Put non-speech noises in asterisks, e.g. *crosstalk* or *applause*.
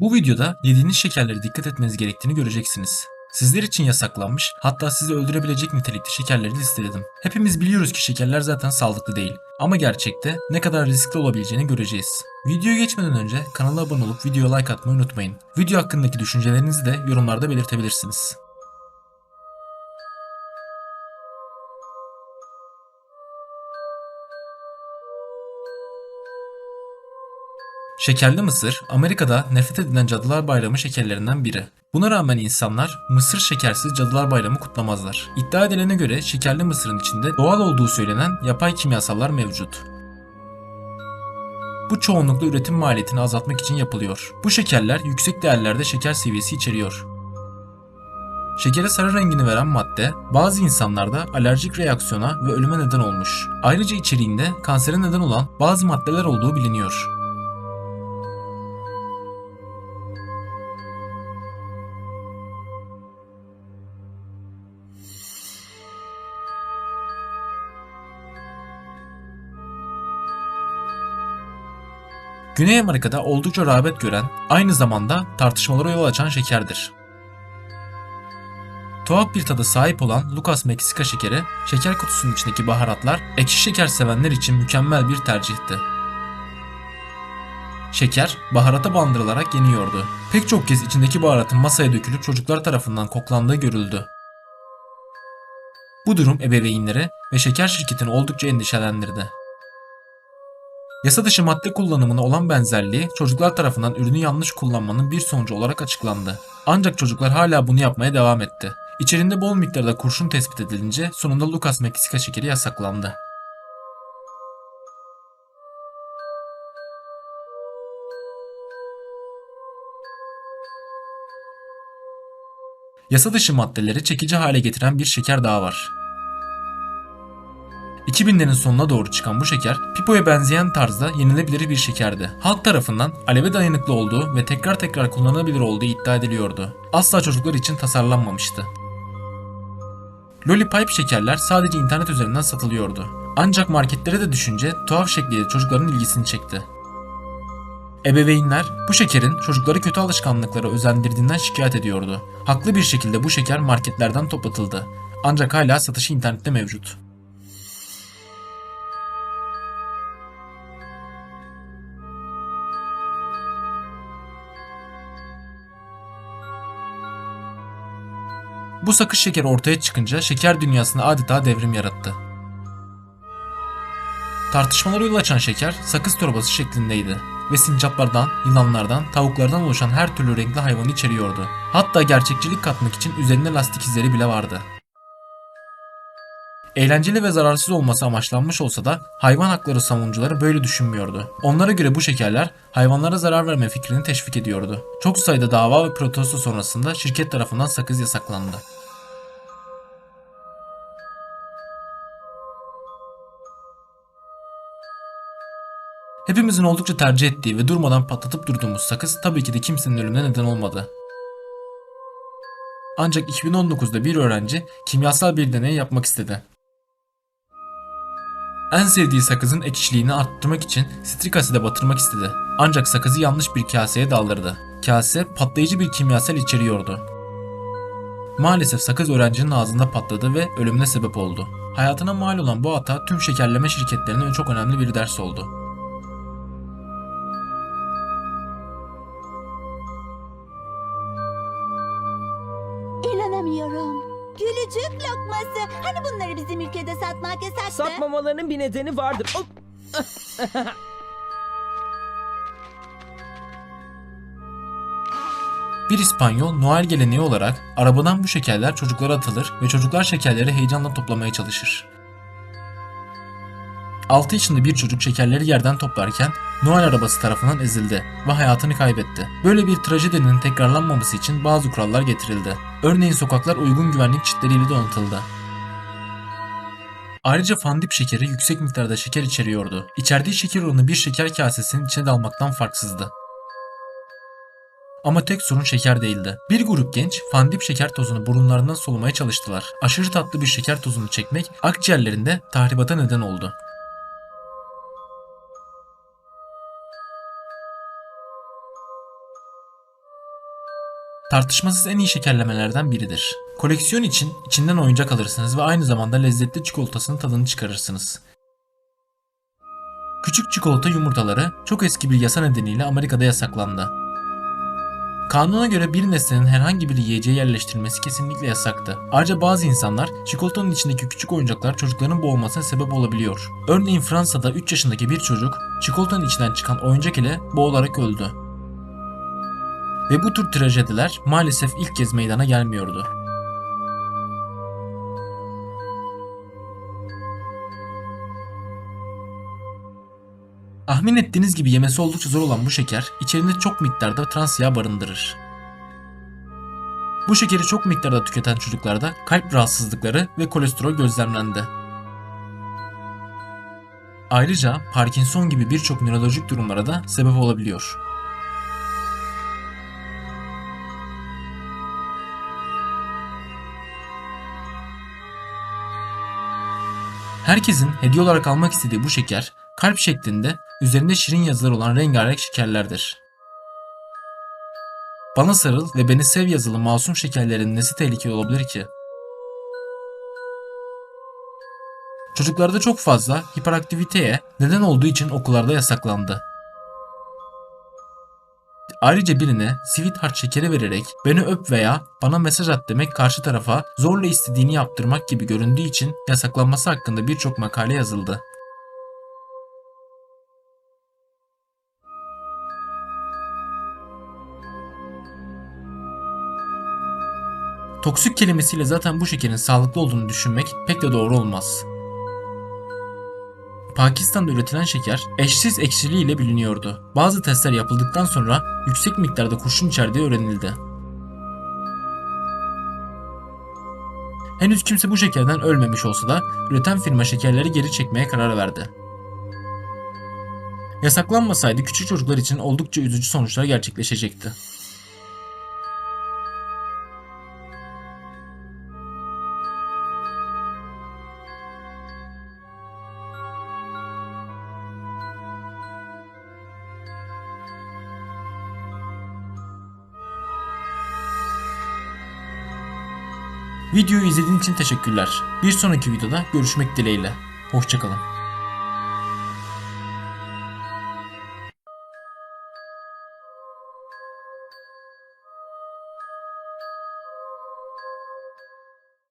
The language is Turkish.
Bu videoda yediğiniz şekerlere dikkat etmeniz gerektiğini göreceksiniz. Sizler için yasaklanmış, hatta sizi öldürebilecek nitelikte şekerleri listeledim. Hepimiz biliyoruz ki şekerler zaten sağlıklı değil. Ama gerçekte ne kadar riskli olabileceğini göreceğiz. Videoya geçmeden önce kanala abone olup videoya like atmayı unutmayın. Video hakkındaki düşüncelerinizi de yorumlarda belirtebilirsiniz. Şekerli mısır, Amerika'da nefret edilen Cadılar Bayramı şekerlerinden biri. Buna rağmen insanlar mısır şekersiz Cadılar Bayramı kutlamazlar. İddia edilene göre şekerli mısırın içinde doğal olduğu söylenen yapay kimyasallar mevcut. Bu çoğunlukla üretim maliyetini azaltmak için yapılıyor. Bu şekerler yüksek değerlerde şeker seviyesi içeriyor. Şekere sarı rengini veren madde bazı insanlarda alerjik reaksiyona ve ölüme neden olmuş. Ayrıca içeriğinde kansere neden olan bazı maddeler olduğu biliniyor. Güney Amerika'da oldukça rağbet gören, aynı zamanda tartışmalara yol açan şekerdir. Tuhaf bir tada sahip olan Lucas Meksika şekeri, şeker kutusunun içindeki baharatlar ekşi şeker sevenler için mükemmel bir tercihti. Şeker, baharata bandırılarak yeniyordu. Pek çok kez içindeki baharatın masaya dökülüp çocuklar tarafından koklandığı görüldü. Bu durum ebeveynleri ve şeker şirketini oldukça endişelendirdi. Yasa dışı madde kullanımına olan benzerliği çocuklar tarafından ürünü yanlış kullanmanın bir sonucu olarak açıklandı. Ancak çocuklar hala bunu yapmaya devam etti. İçerinde bol miktarda kurşun tespit edilince sonunda Lucas Meksika şekeri yasaklandı. Yasa dışı maddeleri çekici hale getiren bir şeker daha var. 2000'lerin sonuna doğru çıkan bu şeker, pipoya benzeyen tarzda yenilebilir bir şekerdi. Halk tarafından aleve dayanıklı olduğu ve tekrar tekrar kullanılabilir olduğu iddia ediliyordu. Asla çocuklar için tasarlanmamıştı. Lollipipe şekerler sadece internet üzerinden satılıyordu. Ancak marketlere de düşünce tuhaf şekliyle çocukların ilgisini çekti. Ebeveynler bu şekerin çocukları kötü alışkanlıklara özendirdiğinden şikayet ediyordu. Haklı bir şekilde bu şeker marketlerden toplatıldı. Ancak hala satışı internette mevcut. Bu sakız şekeri ortaya çıkınca şeker dünyasında adeta devrim yarattı. Tartışmalara yol açan şeker sakız torbası şeklindeydi ve sincaplardan, yılanlardan, tavuklardan oluşan her türlü renkli hayvanı içeriyordu. Hatta gerçekçilik katmak için üzerinde lastik izleri bile vardı. Eğlenceli ve zararsız olması amaçlanmış olsa da hayvan hakları savunucuları böyle düşünmüyordu. Onlara göre bu şekerler hayvanlara zarar verme fikrini teşvik ediyordu. Çok sayıda dava ve protesto sonrasında şirket tarafından sakız yasaklandı. Hepimizin oldukça tercih ettiği ve durmadan patlatıp durduğumuz sakız tabii ki de kimsenin ölümüne neden olmadı. Ancak 2019'da bir öğrenci kimyasal bir deney yapmak istedi. En sevdiği sakızın ekşiliğini arttırmak için strik aside batırmak istedi. Ancak sakızı yanlış bir kaseye daldırdı. Kase patlayıcı bir kimyasal içeriyordu. Maalesef sakız öğrencinin ağzında patladı ve ölümüne sebep oldu. Hayatına mal olan bu hata tüm şekerleme şirketlerine çok önemli bir ders oldu. İnanamıyorum. Gülücük lokması. Hani bunları bizim ülkede satmak yasaktı? Satmamalarının bir nedeni vardır. Hop! *laughs* Bir İspanyol Noel geleneği olarak arabadan bu şekerler çocuklara atılır ve çocuklar şekerleri heyecanla toplamaya çalışır. 6 yaşında bir çocuk şekerleri yerden toplarken Noel arabası tarafından ezildi ve hayatını kaybetti. Böyle bir trajedinin tekrarlanmaması için bazı kurallar getirildi. Örneğin sokaklar uygun güvenlik çitleriyle donatıldı. Ayrıca fandip şekeri yüksek miktarda şeker içeriyordu. İçerdiği şeker oranı bir şeker kasesinin içine dalmaktan farksızdı. Ama tek sorun şeker değildi. Bir grup genç fandip şeker tozunu burunlarından solumaya çalıştılar. Aşırı tatlı bir şeker tozunu çekmek akciğerlerinde tahribata neden oldu. Tartışmasız en iyi şekerlemelerden biridir. Koleksiyon için içinden oyuncak alırsınız ve aynı zamanda lezzetli çikolatasının tadını çıkarırsınız. Küçük çikolata yumurtaları çok eski bir yasa nedeniyle Amerika'da yasaklandı. Kanuna göre bir nesnenin herhangi bir yiyeceğe yerleştirilmesi kesinlikle yasaktı. Ayrıca bazı insanlar çikolatanın içindeki küçük oyuncaklar çocukların boğulmasına sebep olabiliyor. Örneğin Fransa'da 3 yaşındaki bir çocuk çikolatanın içinden çıkan oyuncak ile boğularak öldü. Ve bu tür trajediler maalesef ilk kez meydana gelmiyordu. Tahmin ettiğiniz gibi yemesi oldukça zor olan bu şeker içerisinde çok miktarda trans yağ barındırır. Bu şekeri çok miktarda tüketen çocuklarda kalp rahatsızlıkları ve kolesterol gözlemlendi. Ayrıca Parkinson gibi birçok nörolojik durumlara da sebep olabiliyor. Herkesin hediye olarak almak istediği bu şeker kalp şeklinde üzerinde şirin yazılar olan rengarenk şekerlerdir. Bana sarıl ve beni sev yazılı masum şekerlerin nesi tehlikeli olabilir ki? Çocuklarda çok fazla hiperaktiviteye neden olduğu için okullarda yasaklandı. Ayrıca birine sweetheart şekeri vererek beni öp veya bana mesaj at demek karşı tarafa zorla istediğini yaptırmak gibi göründüğü için yasaklanması hakkında birçok makale yazıldı. Toksik kelimesiyle zaten bu şekerin sağlıklı olduğunu düşünmek pek de doğru olmaz. Pakistan'da üretilen şeker eşsiz ekşiliği ile biliniyordu. Bazı testler yapıldıktan sonra yüksek miktarda kurşun içerdiği öğrenildi. Henüz kimse bu şekerden ölmemiş olsa da üreten firma şekerleri geri çekmeye karar verdi. Yasaklanmasaydı küçük çocuklar için oldukça üzücü sonuçlar gerçekleşecekti. Videoyu izlediğin için teşekkürler. Bir sonraki videoda görüşmek dileğiyle. Hoşçakalın.